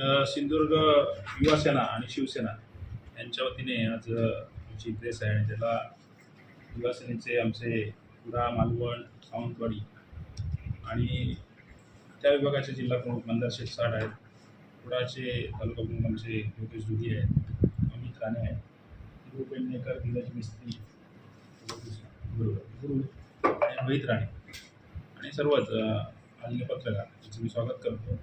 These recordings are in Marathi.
सिंधुदुर्ग युवासेना आणि शिवसेना यांच्या वतीने आज आमची प्रेस आहे आणि त्याला युवासेनेचे आमचे पुरा मालवण सावंतवाडी आणि त्या विभागाचे जिल्हा प्रमुख मंदार साठ आहेत. पुराचे तालुका प्रमुख आमचे योगेश दुधी आहेत. अमित राणे आहेत. गुरु पेडणेकर धीरज मिस्त्री गुरु गुरु आणि रोहित राणे. आणि सर्वच अ, पत्रकार यांचं मी स्वागत करतो.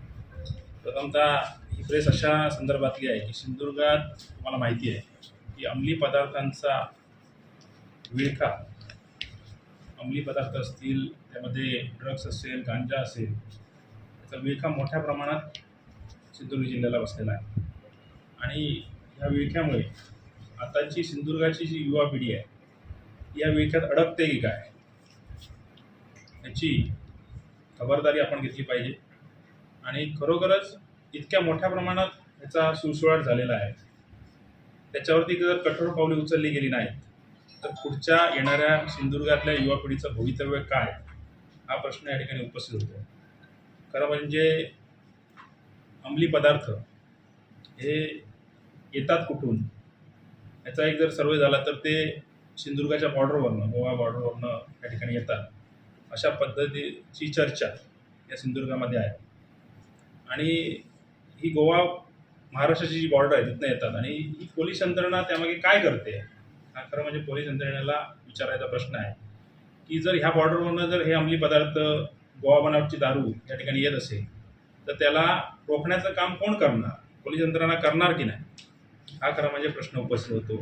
प्रथमतः ही प्रेस अशा संदर्भातली आहे की सिंधुदुर्गात तुम्हाला माहिती आहे की अंमली पदार्थांचा विळखा अंमली पदार्थ असतील त्यामध्ये ड्रग्स असेल गांजा असेल तर विळखा मोठ्या प्रमाणात सिंधुदुर्ग जिल्ह्याला बसलेला आहे. आणि ह्या विळख्यामुळे आताची सिंधुदुर्गाची जी युवा पिढी आहे या विळख्यात अडकते की काय याची खबरदारी आपण घेतली पाहिजे. आणि खरोखरच इतक्या मोठ्या प्रमाणात याचा सुळसुळाट झालेला आहे. त्याच्यावरती जर कठोर पावले उचलली गेली नाहीत तर पुढच्या येणाऱ्या सिंधुदुर्गातल्या युवा पिढीचं भवितव्य काय? हा प्रश्न या ठिकाणी उपस्थित होतो. खरं म्हणजे अंमली पदार्थ हे येतात कुठून? याचा एक जर सर्वे झाला तर ते सिंधुदुर्गाच्या बॉर्डरवरनं गोवा बॉर्डरवरनं या ठिकाणी येतात. अशा पद्धतीची चर्चा या सिंधुदुर्गामध्ये आहे. आणि ही गोवा महाराष्ट्राची जी बॉर्डर आहे तिथनं येतात. आणि ही पोलीस यंत्रणा त्यामागे काय करते? हा खरं म्हणजे पोलीस यंत्रणेला विचारायचा प्रश्न आहे. की जर ह्या बॉर्डरवरनं जर हे अंमली पदार्थ गोवा बनावटची दारू या ठिकाणी येत असेल तर त्याला रोखण्याचं काम कोण करणार? पोलीस यंत्रणा करणार की नाही? हा खरा म्हणजे प्रश्न उपस्थित होतो.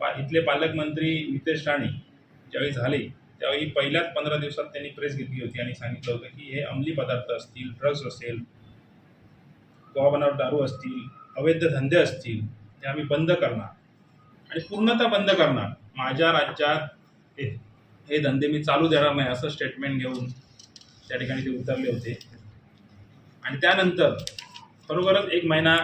पा इथले पालकमंत्री नितेश राणे ज्यावेळी झाले त्यावेळी पहिल्याच पंधरा दिवसात त्यांनी प्रेस घेतली होती आणि सांगितलं होतं की हे अंमली पदार्थ असतील ड्रग्ज असेल गोवा बनावट दारू असतील अवैध धंदे असतील ते आम्ही बंद करणार. आणि पूर्णतः बंद करणार. माझ्या राज्यात हे हे धंदे मी चालू देणार नाही असं स्टेटमेंट घेऊन त्या ठिकाणी ते उतरले होते. आणि त्यानंतर खरोखरच एक महिना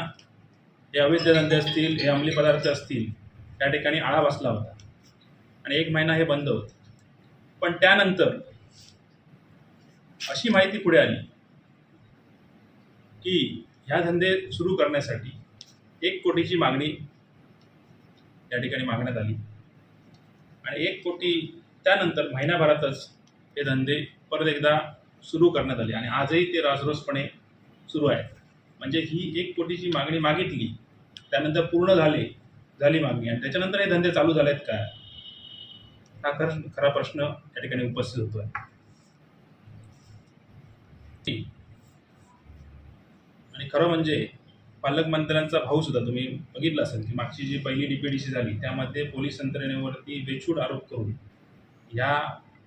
हे अवैध धंदे असतील हे अंमली पदार्थ असतील त्या ठिकाणी आळा बसला होता. आणि एक महिना हे बंद होते. पण त्यानंतर अशी माहिती पुढे आली की ह्या धंदे सुरू करण्यासाठी एक कोटीची मागणी या ठिकाणी मागण्यात आली. आणि एक कोटी त्यानंतर महिन्याभरातच हे धंदे परत एकदा सुरू करण्यात आले आणि आजही ते राजरोसपणे सुरू आहेत. म्हणजे ही एक कोटीची मागणी मागितली त्यानंतर पूर्ण झाले झाली मागणी. आणि त्याच्यानंतर हे धंदे चालू झालेत काय हा खर खरा प्रश्न या ठिकाणी उपस्थित होतो आहे खरं म्हणजे पालकमंत्र्यांचा भाऊ सुद्धा तुम्ही बघितलं असेल की मागची जी पहिली डीपीडीसी झाली त्यामध्ये पोलीस यंत्रणेवरती बेछूट आरोप करून या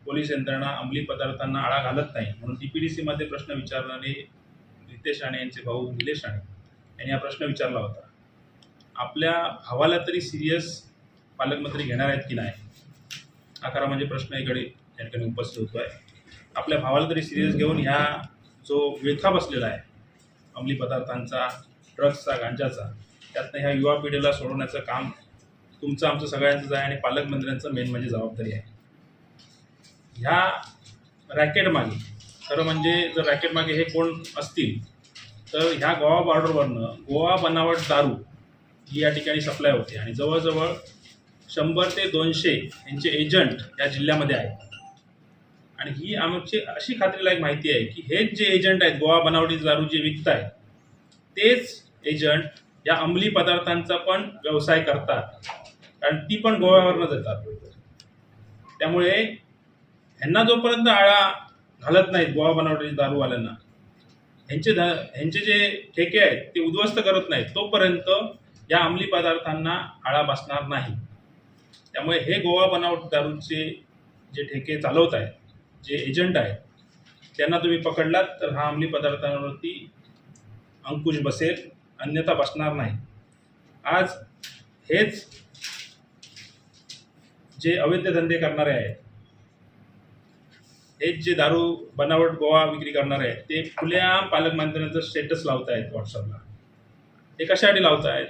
पोलीस यंत्रणा अंमली पदार्थांना आळा घालत नाही म्हणून डीपीडीसीमध्ये प्रश्न विचारणारे रितेश राणे यांचे भाऊ निलेश राणे यांनी हा प्रश्न विचारला होता. आपल्या भावाला तरी सिरियस पालकमंत्री घेणार आहेत की नाही? हा खरा म्हणजे प्रश्न इकडे या ठिकाणी उपस्थित होतो आहे आपल्या भावाला तरी सिरियस घेऊन ह्या जो विळखा बसलेला आहे अंमली पदार्थांचा ड्रग्सचा गांजाचा त्यातनं ह्या युवा पिढीला सोडवण्याचं काम तुमचं आमचं सगळ्यांचंच आहे आणि पालकमंत्र्यांचं मेन म्हणजे जबाबदारी आहे. ह्या रॅकेटमागे खरं म्हणजे जर रॅकेटमागे हे कोण असतील तर ह्या गोवा बॉर्डरवरनं गोवा बनावट दारू ही या ठिकाणी सप्लाय होते. आणि जवळजवळ शंभर ते दोनशे यांचे एजंट या जिल्ह्यामध्ये आहेत. आणि ही आमची अशी खात्रीलायक माहिती आहे की हेच जे एजंट आहेत गोवा बनावटी दारू जे विकत आहेत तेच एजंट या अंमली पदार्थांचा पण व्यवसाय करतात. कारण ती पण गोव्यावरनंच येतात. त्यामुळे ह्यांना जोपर्यंत आळा घालत नाहीत गोवा बनावटीच्या दारूवाल्यांना ह्यांचे ध ह्यांचे जे ठेके आहेत ते उद्ध्वस्त करत नाहीत तोपर्यंत या अंमली पदार्थांना आळा बसणार नाही. त्यामुळे हे गोवा बनावट दारूचे जे ठेके चालवत आहेत जे एजंट आहेत त्यांना तुम्ही पकडलात तर हा अंमली पदार्थांवरती अंकुश बसेल अन्यथा बसणार नाही. आज हेच जे अवैध धंदे करणारे आहेत हेच जे दारू बनावट गोवा विक्री करणारे आहेत ते खुल्या पालकमंत्र्यांचं स्टेटस लावत आहेत व्हॉट्सअपला हे कशासाठी लावत आहेत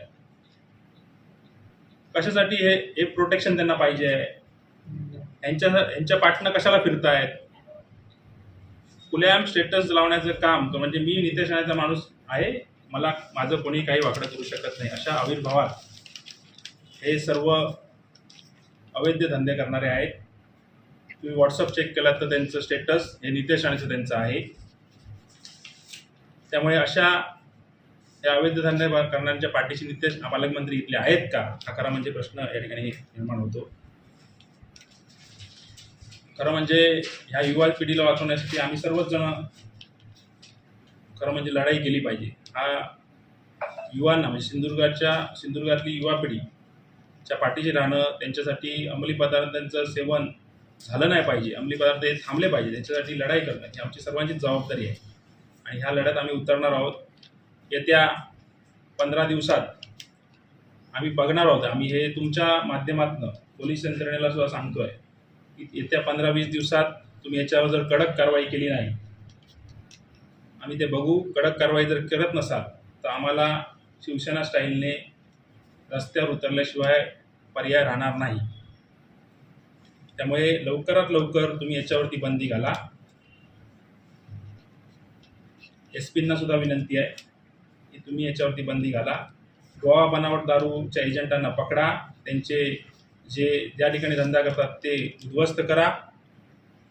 कशासाठी हे हे प्रोटेक्शन त्यांना पाहिजे आहे? यांच्या यांच्या पाठनं कशाला फिरतायत? खुलेआम स्टेटस लावण्याचं काम म्हणजे मी नितेश राणेचा माणूस आहे मला माझं कोणी काही वाकडं करू शकत नाही. अशा आविर्भावात हे सर्व अवैध धंदे करणारे आहेत. तुम्ही व्हॉट्सअप चेक केलात तर त्यांचं स्टेटस हे नितेश राणेचं त्यांचं आहे. त्यामुळे अशा या अवैध धंदे करणाऱ्यांच्या पाठीशी नितेश पालकमंत्री इथले आहेत का? हा खरा म्हणजे प्रश्न या ठिकाणी निर्माण होतो. खरं म्हणजे ह्या युवा पिढीला वाचवण्यासाठी आम्ही सर्वच जण खरं म्हणजे लढाई केली पाहिजे. हा युवांना म्हणजे सिंधुदुर्गाच्या सिंधुदुर्गातली युवा पिढीच्या पाठीशी राहणं त्यांच्यासाठी अंमली पदार्थांचं सेवन झालं नाही पाहिजे. अंमली पदार्थ हे थांबले पाहिजे. त्यांच्यासाठी लढाई करणं ही आमची सर्वांचीच जबाबदारी आहे. आणि ह्या लढ्यात आम्ही उतरणार आहोत. येत्या पंधरा दिवसात आम्ही बघणार आहोत. आम्ही हे तुमच्या माध्यमातून पोलीस यंत्रणेला सुद्धा सांगतो आहे येत्या पंधरा वीस दिवसात तुम्ही याच्यावर जर कडक कारवाई केली नाही आम्ही ते बघू. कडक कारवाई जर करत नसाल तर आम्हाला शिवसेना स्टाईलने रस्त्यावर उतरल्याशिवाय पर्याय राहणार नाही. त्यामुळे लवकरात लवकर तुम्ही याच्यावरती बंदी घाला. एस पींना सुद्धा विनंती आहे की तुम्ही याच्यावरती बंदी घाला. गोवा बनावट दारूच्या एजंटांना पकडा. त्यांचे जे ज्या ठिकाणी धंदा करतात ते उद्ध्वस्त करा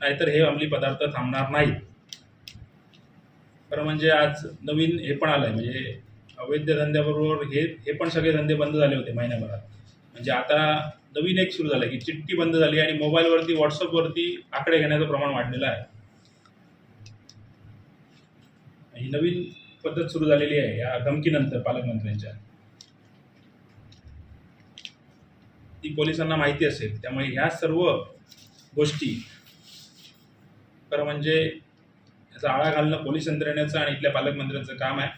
नाहीतर हे अंमली पदार्थ थांबणार नाहीत खरं म्हणजे आज नवीन हे पण आलं आहे म्हणजे अवैध धंद्याबरोबर हे हे पण सगळे धंदे बंद झाले होते महिन्याभरात म्हणजे आता नवीन एक सुरू झालं की चिठ्ठी बंद झाली आणि मोबाईलवरती व्हॉट्सअपवरती आकडे घेण्याचं प्रमाण वाढलेलं आहे. ही नवीन पद्धत सुरू झालेली आहे या धमकीनंतर पालकमंत्र्यांच्या. ती पोलिसांना माहिती असेल. त्यामुळे ह्या सर्व गोष्टी खरं म्हणजे याचा आळा घालणं पोलीस यंत्रणेचं आणि इथल्या पालकमंत्र्यांचं काम आहे.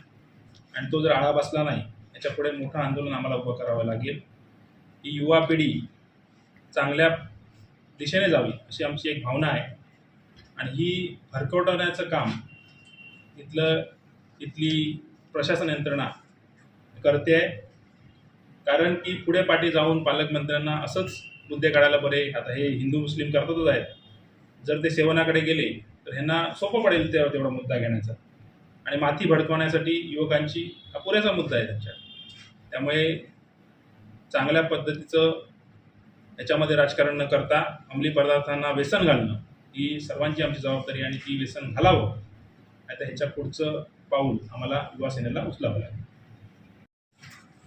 आणि तो जर आळा बसला नाही याच्यापुढे मोठं आंदोलन आम्हाला उभं करावं लागेल. ही युवा पिढी चांगल्या दिशेने जावी अशी आमची एक भावना आहे. आणि ही भरकवटवण्याचं काम इथलं इथली प्रशासन यंत्रणा करते आहे. कारण की पुढे पाठी जाऊन पालकमंत्र्यांना असंच मुद्दे काढायला बरे. आता हे हिंदू मुस्लिम करतातच आहेत. जर ते सेवनाकडे गेले तर ह्यांना सोपं पडेल तेव्हा तेवढा मुद्दा घेण्याचा. आणि माती भडकवण्यासाठी युवकांची हा पुरेसा मुद्दा आहे त्यांच्या. त्यामुळे चांगल्या पद्धतीचं याच्यामध्ये राजकारण न करता अंमली पदार्थांना व्यसन घालणं ही सर्वांची आमची जबाबदारी आणि ती व्यसन घालावं. आता ह्याच्या पुढचं पाऊल आम्हाला युवासेनेला उचलावं लागेल.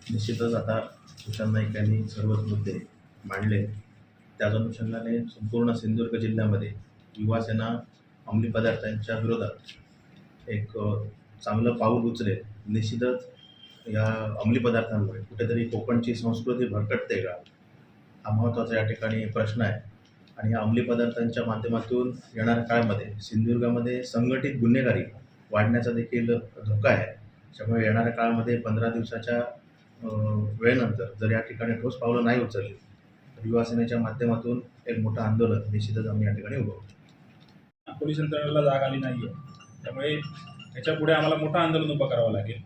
निश्चितच आता सुशांत नाईक यांनी सर्वच मुद्दे मांडले. त्याच अनुषंगाने संपूर्ण सिंधुदुर्ग जिल्ह्यामध्ये युवासेना अंमली पदार्थांच्या विरोधात एक चांगलं पाऊल उचलेल. निश्चितच या अंमली पदार्थांमुळे कुठेतरी कोकणची संस्कृती भरकटते का? हा महत्त्वाचा या ठिकाणी प्रश्न आहे. आणि या अंमली पदार्थांच्या माध्यमातून येणाऱ्या काळामध्ये सिंधुदुर्गामध्ये संघटित गुन्हेगारी वाढण्याचा देखील धोका आहे. त्यामुळे येणाऱ्या काळामध्ये पंधरा दिवसाच्या वेळेनंतर जर या ठिकाणी ठोस पावलं नाही उचलली तर युवासेनेच्या माध्यमातून एक मोठं आंदोलन निश्चितच आम्ही या ठिकाणी उभं पोलीस यंत्रणेला जाग आली नाही आहे त्यामुळे त्याच्यापुढे आम्हाला मोठं आंदोलन उभं करावं लागेल.